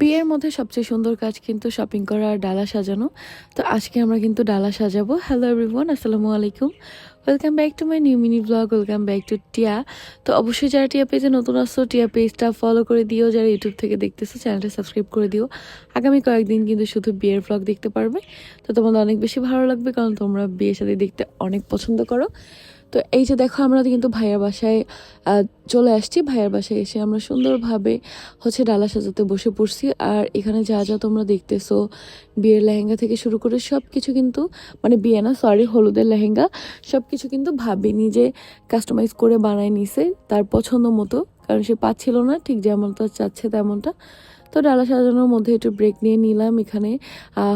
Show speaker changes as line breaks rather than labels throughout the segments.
বিয়ের মধ্যে সবচেয়ে সুন্দর কাজ কিন্তু শপিং করা আর ডালা সাজানো। তো আজকে আমরা কিন্তু ডালা সাজাবো। হ্যালো এভরিওয়ান আসসালামু আলাইকুম। Welcome back to my new mini blog welcome back to Tia তো অবশ্যই যারা টিয়া পেজে নতুন আসছো টিয়া পেজটা ফলো করে দিও। যারা ইউটিউব থেকে দেখতেছো চ্যানেলটা সাবস্ক্রাইব করে দিও। আগামী কয়েকদিন কিন্তু শুধু বিয়ের ব্লগ দেখতে পারবে। তো তোমাদের অনেক বেশি ভালো লাগবে, কারণ তোমরা বিয়ের সাথে দেখতে অনেক পছন্দ করো। তো এই যে দেখো, আমরা কিন্তু ভাইয়ার বাসায় চলে আসছি। ভাইয়ার বাসায় এসে আমরা সুন্দরভাবে হচ্ছে ডালা সাজাতে বসে পড়ছি। আর এখানে যা যা তোমরা দেখতেছো, বিয়ের লেহেঙ্গা থেকে শুরু করে সব কিছু কিন্তু মানে বিয়ে না সরি হলুদের লেহেঙ্গা সব কিছু কিন্তু ভাবি নিজে কাস্টমাইজ করে বানায় নিছে তার পছন্দ মতো। কারণ সে পাচ্ছিল না, ঠিক যেমনটা চাচ্ছে তেমনটা। তো ডালা সাজানোর মধ্যে একটু ব্রেক নিয়ে নিলাম। এখানে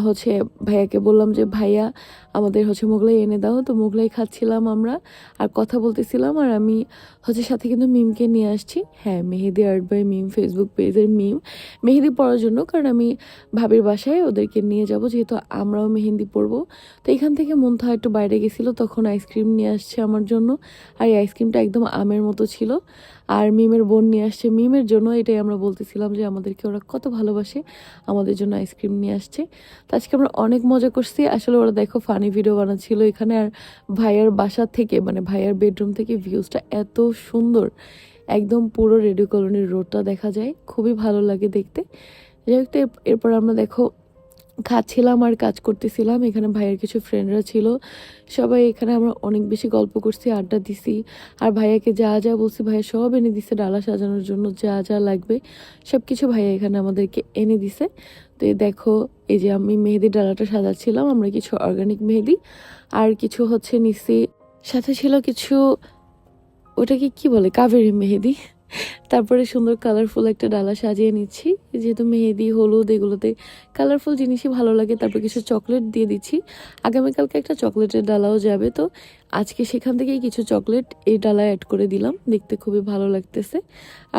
হচ্ছে ভাইয়াকে বললাম যে, ভাইয়া আমাদের হচ্ছে মোগলাই এনে দাও। তো মোগলাই খাচ্ছিলাম আমরা, আর কথা বলতেছিলাম, আর আমি হচ্ছে সাথে কিন্তু মিমকে নিয়ে আসছি। হ্যাঁ mehndi art by Mim Facebook পেজের মিম। মেহেদি পড়ার জন্য, কারণ আমি ভাবির বাসায় ওদেরকে নিয়ে যাব, যেহেতু আমরাও মেহেন্দি পরবো। তো এখান থেকে মন্থা একটু বাইরে গেছিল, তখন আইসক্রিম নিয়ে আসছে আমার জন্য। আর এই আইসক্রিমটা একদম আমের মতো ছিল। আর মিমের বোন নিয়ে আসছে। মিমের জন্য এটাই আমরা বলতেছিলাম যে আমাদেরকে ওরা কত ভালোবাসে, আমাদের জন্য আইসক্রিম নিয়ে আসছে। তো আজকে আমরা অনেক মজা করছি। আসলে ওরা দেখো ফানি ভিডিও বানাচ্ছিল এখানে। আর ভাইয়ার বাসা থেকে মানে ভাইয়ার বেডরুম থেকে ভিউজটা এত সুন্দর। একদম পুরো রেডিও কলোনির রোডটা দেখা যায়। খুবই ভালো লাগে দেখতে। যাই হোক এরপর আমরা দেখো খাচ্ছিলাম আর কাজ করতেছিলাম। এখানে ভাইয়ের কিছু ফ্রেন্ডরা ছিল। সবাই এখানে আমরা অনেক বেশি গল্প করছি, আড্ডা দিছি। আর ভাইয়াকে যা যা বলছি ভাইয়া সব এনে দিছে ডালা সাজানোর জন্য, যা যা লাগবে সব কিছু ভাইয়া এখানে আমাদেরকে এনে দিছে। তো দেখো, এই যে আমি মেহেদির ডালাটা সাজাচ্ছিলাম, আমরা কিছু অর্গানিক মেহেদি আর কিছু হচ্ছে নিছি। সাথে ছিল কিছু, ওটাকে কি বলে, কাবেরি মেহেদি? তারপরে সুন্দর কালারফুল একটা ডালা সাজিয়ে নিচ্ছি। যেহেতু মেহেদি, হলুদ এগুলোতে কালারফুল জিনিসই ভালো লাগে, তারপর কিছু চকলেট দিয়ে দিচ্ছি। আগামীকালকে একটা চকলেটের ডালাও যাবে, তো আজকে সেখান থেকেই কিছু চকলেট এই ডালায় অ্যাড করে দিলাম। দেখতে খুবই ভালো লাগতেছে।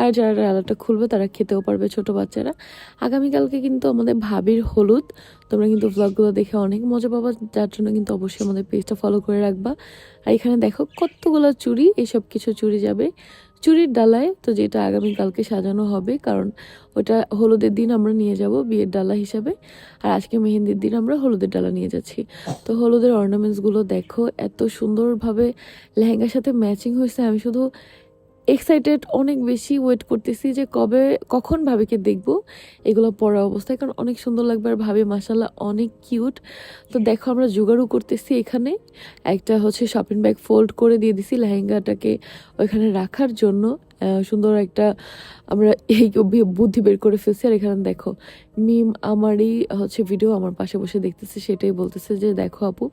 আর যারা ডালাটা খুলবে, তারা খেতেও পারবে ছোট বাচ্চারা। আগামীকালকে কিন্তু আমাদের ভাবির হলুদ। তোমরা কিন্তু ব্লগগুলো দেখে অনেক মজা পাবা, যার জন্য কিন্তু অবশ্যই আমাদের পেজটা ফলো করে রাখবা। আর এখানে দেখো কতগুলো চুড়ি এইসব কিছু চুড়ি যাবে। চুরির ডালায়, তো যেটা আগামীকালকে সাজানো হবে, কারণ ওটা হলুদের দিন আমরা নিয়ে যাব বিয়ের ডালা হিসাবে, আর আজকে মেহেন্দির দিন আমরা হলুদের ডালা নিয়ে যাচ্ছি। তো হলুদের অর্নামেন্টসগুলো দেখো, এত সুন্দরভাবে লেহেঙ্গার সাথে ম্যাচিং হয়েছে, আমি শুধু এক্সাইটেড অনেক বেশি ওয়েট করতেছি যে কবে, কখন ভাবিকে দেখব, এগুলো পরা অবস্থায়, কারণ অনেক সুন্দর লাগবে আর ভাবি মাসাল্লাহ অনেক কিউট তো দেখো আমরা জোগাড়ও করতেছি এখানে, একটা হচ্ছে শপিং ব্যাগ ফোল্ড করে দিয়ে দিছি লেহেঙ্গাটাকে ওইখানে রাখার জন্য। সুন্দর একটা আমরা এই বুদ্ধি বের করে ফেলছি। আর এখানে দেখো মিম আমারই হচ্ছে ভিডিও আমার পাশে বসে দেখতেছে, সেটাই বলতেছে যে, দেখো আপু,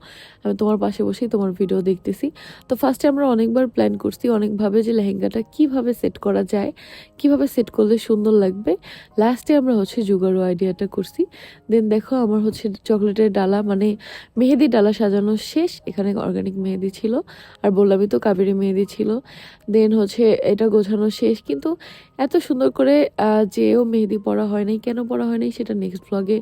আমি তোমার পাশে বসেই তোমার ভিডিও দেখতেছি। তো ফার্স্টে আমরা অনেকবার প্ল্যান করছি অনেকভাবে যে লেহেঙ্গাটা কীভাবে সেট করা যায়, কীভাবে সেট করলে সুন্দর লাগবে। লাস্টে আমরা হচ্ছে জুগারু আইডিয়াটা করছি। দেন দেখো, আমার হচ্ছে চকলেটের ডালা মানে মেহেদি ডালা সাজানো শেষ। এখানে অর্গানিক মেহেদি ছিল, আর বললামই তো কাবেরি মেহেদি ছিল। দেন হচ্ছে এটা গোছানো শেষ। কিন্তু এত সুন্দর করে যেও মেহেদি পরা হয় নাই, কেন পরা হয় নাই সেটা নেক্সট ব্লগে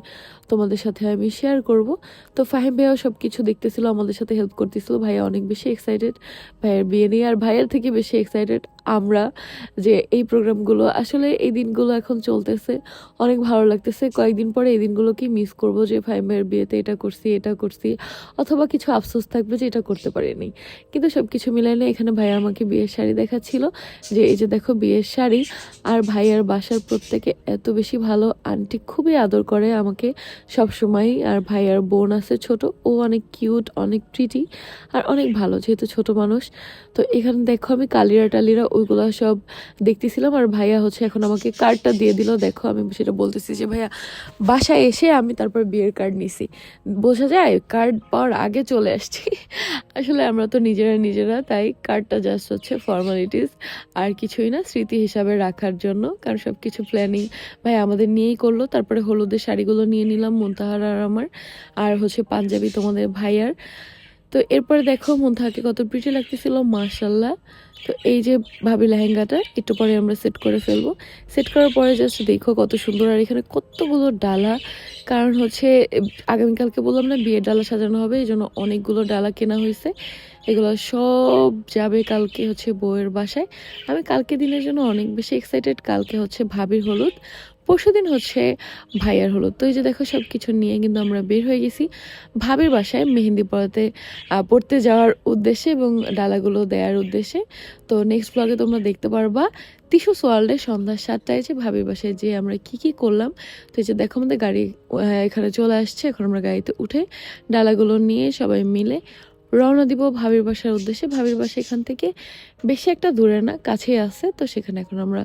তোমাদের সাথে আমি শেয়ার করব। তো ফাহিম ভাইয়াও সব কিছু দেখতেছিল, আমাদের সাথে হেল্প করতেছিল। ভাইয়া অনেক বেশি এক্সাইটেড ভাইয়ের বিয়ে নিয়ে, আর ভাইয়ের থেকে বেশি এক্সাইটেড আমরা যে এই প্রোগ্রামগুলো আসলে এই দিনগুলো এখন চলতেছে, অনেক ভালো লাগতেছে। কয়েকদিন পরে এই দিনগুলোকেই মিস করব যে ফাহিম ভাইয়ের বিয়েতে এটা করছি এটা করছি, অথবা কিছু আফসোস থাকবে যে এটা করতে পারিনি। কিন্তু সব কিছু মিলাইলে এখানে ভাইয়া আমাকে বিয়ের শাড়ি দেখাচ্ছিল যে এই যে দেখো বিয়ের শাড়ি আর ভাইয়ার বাসার প্রত্যেকে এত বেশি ভালো। আন্টি খুবই আদর করে আমাকে সব সময় আর ভাইয়ার বোন আছে ছোট, ও অনেক কিউট অনেক প্রিটি আর অনেক ভালো, যেহেতু ছোট মানুষ। তো এখানে দেখো আমি কালিরা টালিরা ওইগুলো সব দেখতেছিলাম আর ভাইয়া হচ্ছে এখন আমাকে কার্ডটা দিয়ে দিল। দেখো আমি সেটা বলতেছি যে, ভাইয়া, বাসায় এসে আমি তারপর বিয়ের কার্ড নিছি। বোঝা যায় কার্ড পাওয়ার আগে চলে আসছি। আসলে আমরা তো নিজেরা নিজেরা, তাই কার্ডটা জাস্ট হচ্ছে ফর্মালিটিস আর কিছুই না স্মৃতি হিসাবে রাখার জন্য, কারণ সব কিছু প্ল্যানিং ভাই আমাদের নিয়েই করল। তারপরে হলুদের শাড়িগুলো নিয়ে নিলাম মুনতাহার আর আমার, আর হচ্ছে পাঞ্জাবি তোমাদের ভাইয়ার। তো এরপরে দেখো মুনতাহাকে কত প্রিটি লাগতেছিল মার্শাল্লাহ তো এই যে ভাবি লেহেঙ্গাটা, একটু পরে আমরা সেট করে ফেলব। সেট করার পরে জাস্ট দেখো কত সুন্দর, আর এখানে কতগুলো ডালা। কারণ হচ্ছে, আগামীকালকে বললাম না, বিয়ের ডালা সাজানো হবে, এই জন্য অনেকগুলো ডালা কেনা হয়েছে। এগুলো সব যাবে কালকে হচ্ছে বউয়ের বাসায়। আমি কালকে দিনের জন্য অনেক বেশি এক্সাইটেড কালকে হচ্ছে ভাবির হলুদ পরশু দিন হচ্ছে ভাইয়ার হলুদ। তো এই যে দেখো সব কিছু নিয়ে কিন্তু আমরা বের হয়ে গেছি ভাবির বাসায় মেহেন্দি পড়াতে পড়তে যাওয়ার উদ্দেশ্যে এবং ডালাগুলো দেওয়ার উদ্দেশ্যে। তো নেক্সট ব্লগে তোমরা দেখতে পারবা টিস্যু ওয়ার্ল্ডে সন্ধ্যা সাতটায় যে ভাবির বাসায় যে আমরা কি কি করলাম। তো এই যে দেখো আমাদের গাড়ি এখানে চলে আসছে। এখন আমরা গাড়িতে উঠে ডালাগুলো নিয়ে সবাই মিলে রওনা দিব ভাবির বাসার উদ্দেশ্যে। ভাবির বাসা এখান থেকে বেশি একটা দূরে না, কাছেই আছে, তো সেখানে এখন আমরা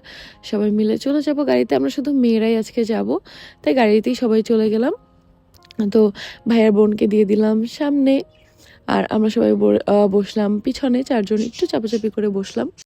সবাই মিলে চলে যাব। গাড়িতে আমরা শুধু মেয়েরাই আজকে যাব, তাই গাড়িতেই সবাই চলে গেলাম। তো ভাইয়ার বোনকে দিয়ে দিলাম সামনে, আর আমরা সবাই বসলাম পিছনে, চারজন একটু চাপাচাপি করে বসলাম।